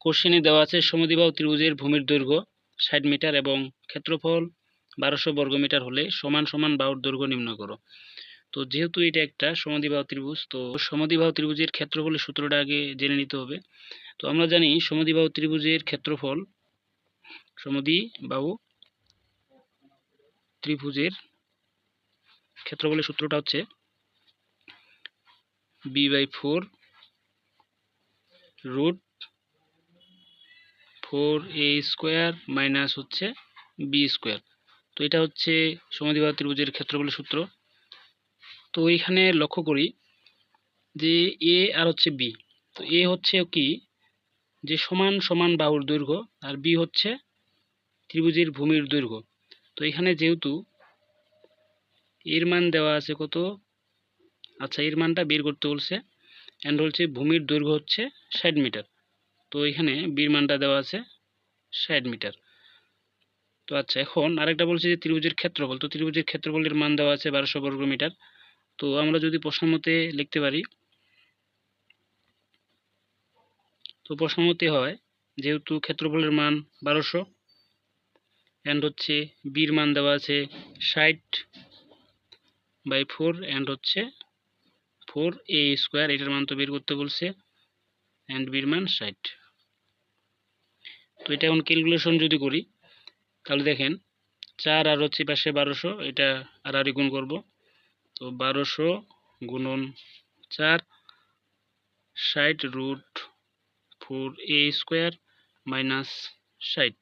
কোশ্চেনে দেওয়া আছে সমদ্বিবাহু ত্রিভুজের ভূমির দৈর্ঘ্য ষাট মিটার এবং ক্ষেত্রফল বারোশো বর্গমিটার হলে সমান সমান বাহুর দৈর্ঘ্য নির্ণয় করো। তো যেহেতু এটা একটা সমদ্বিবাহু ত্রিভুজ, তো সমদ্বিবাহু ত্রিভুজের ক্ষেত্রফলের সূত্রটা আগে জেনে নিতে হবে। তো আমরা জানি সমদ্বিবাহু ত্রিভুজের ক্ষেত্রফল সমদ্বিবাহু ত্রিভুজের ক্ষেত্রফলের সূত্রটা হচ্ছে B by four root four A square minus হচ্ছে বি স্কোয়ার। তো এটা হচ্ছে সমদ্বিবাহু ত্রিভুজের ক্ষেত্রফলের সূত্র। তো এখানে লক্ষ্য করি যে এ আর হচ্ছে বি। তো এ হচ্ছে কি? যে সমান সমান বাহুর দৈর্ঘ্য আর বি হচ্ছে ত্রিভুজের ভূমির দৈর্ঘ্য। তো এখানে যেহেতু এর মান দেওয়া আছে কত? আচ্ছা এর মানটা বের করতে বলছে। অ্যান্ড হচ্ছে ভূমির দৈর্ঘ্য হচ্ছে ষাট মিটার। তো এখানে বির মানটা দেওয়া আছে ষাট মিটার। তো আচ্ছা এখন আরেকটা বলছে যে ত্রিভুজের ক্ষেত্রফল। তো ত্রিভুজের ক্ষেত্রফলের মান দেওয়া আছে বারোশো বর্গ মিটার। তো আমরা যদি প্রশ্ন মতে লিখতে পারি, তো প্রশ্ন মতে হয়, যেহেতু ক্ষেত্রফলের মান বারোশো অ্যান্ড হচ্ছে বির মান দেওয়া আছে ষাট বাই ফোর অ্যান্ড হচ্ছে ফোর এ স্কোয়ার এটার মান তো বের করতে বলছে অ্যান্ড বির মান ষাট। তো এটা এখন ক্যালকুলেশন যদি করি, তাহলে দেখেন চার আর হচ্ছে পাশে বারোশো, এটা আর আর গুণ করব। তো বারোশো গুণন চার, ষাট root four A square minus ষাট।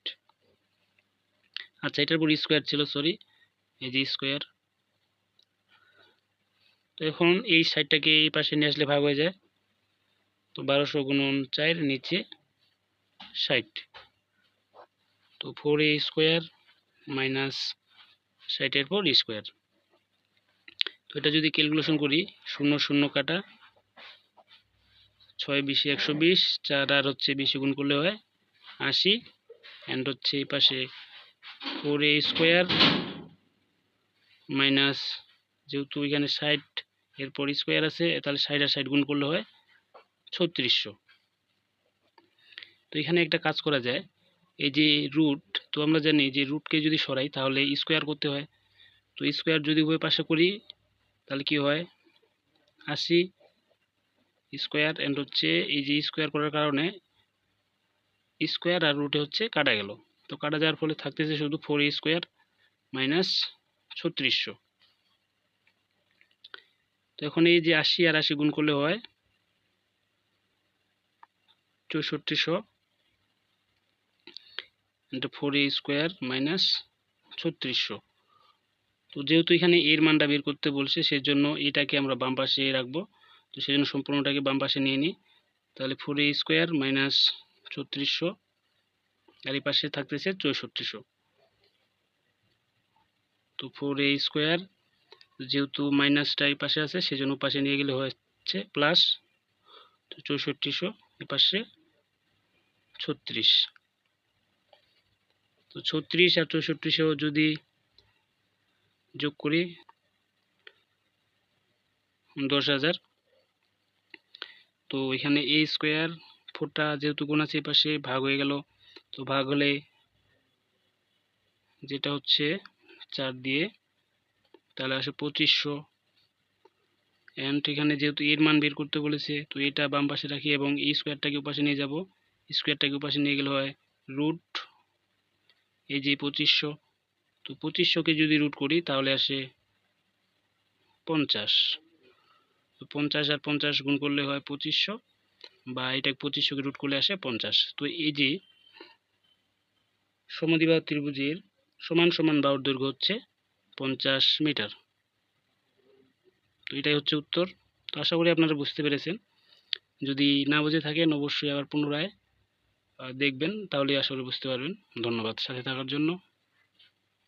আচ্ছা এটার উপর স্কোয়ার ছিল সরি এই যে স্কোয়ার তো এখন এই সাইডটাকে এই পাশে নিয়ে আসলে ভাগ হয়ে যায়। তো বারোশো গুণন চার নিচে ষাট। তো ফোর এ স্কোয়ার মাইনাস ষাটের পর স্কোয়ার তো এটা যদি ক্যালকুলেশন করি, শূন্য শূন্য কাটা, ছয় বিশে একশো বিশ, চার আর হচ্ছে বিশে গুণ করলে হয় আশি। অ্যান্ড হচ্ছে এই পাশে ফোর এ স্কোয়ার মাইনাস যেহেতু এখানে ষাট, এরপর স্কোয়ার আছে, তাহলে ষাট আর ষাট গুণ করলে হয় ছত্রিশশো। তো এখানে একটা কাজ করা যায় এই যে রুট তো আমরা জানি যে রুটকে যদি সরাই, তাহলে স্কোয়ার করতে হয়। তো স্কোয়ার যদি উভয় পাশে করি, তাহলে কি হয়? আশি স্কোয়ার অ্যান্ড হচ্ছে এই যে স্কোয়ার করার কারণে স্কোয়ার আর রুটে হচ্ছে কাটা গেল। তো কাটা যাওয়ার ফলে থাকতেছে শুধু ফোর স্কোয়ার মাইনাস ছত্রিশশো। তো এখন এই যে আশি আর আশি গুণ করলে হয়, চৌষট্টিশো। Into four A square minus ছত্রিশশো। তো যেহেতু এখানে এর মানটা বের করতে বলছে, সেজন্য এটাকে আমরা বাম পাশে রাখব। তো সেজন্য সম্পূর্ণটাকে বাম পাশে নিয়ে নিই। তাহলে ফোর এ স্কোয়ার মাইনাস ছত্রিশশো, আর এই পাশে থাকতেছে চৌষট্টিশো। তো ফোর এ স্কোয়ার যেহেতু মাইনাসটা এই পাশে আছে, সেজন্য পাশে নিয়ে গেলে হচ্ছে প্লাস তো চৌষট্টিশো, এ পাশে ছত্রিশ। তো ছত্রিশ আর চৌষট্টিশো যদি যোগ করি, দশ হাজার। তো এখানে এ স্কোয়ার ফোরটা যেহেতু গুণ আছে পাশে ভাগ হয়ে গেল, তো ভাগ হলে যেটা হচ্ছে চার দিয়ে, তাহলে আসে পঁচিশশো। অ্যান্ড এখানে যেহেতু এর মান বের করতে বলেছে, তো এটা বাম পাশে রাখি এবং এই স্কোয়ারটাকে উপাশে নিয়ে যাব। স্কোয়ারটাকে উপাশে নিয়ে গেলে হয় রুট এই যে পঁচিশশো, তো পঁচিশশোকে যদি রুট করি তাহলে আসে পঞ্চাশ। তো পঞ্চাশ আর পঞ্চাশ গুণ করলে হয় পঁচিশশো বা এটা পঁচিশশোকে রুট করলে আসে পঞ্চাশ। তো এই যে সমদ্বিবাহু ত্রিভুজের সমান সমান বাহুর দৈর্ঘ্য হচ্ছে পঞ্চাশ মিটার। তো এটাই হচ্ছে উত্তর। তো আশা করি আপনারা বুঝতে পেরেছেন। যদি না বুঝে থাকেন, অবশ্যই আবার পুনরায় দেখবেন তাহলে আসলে বুঝতে পারবেন। ধন্যবাদ সাথে থাকার জন্য।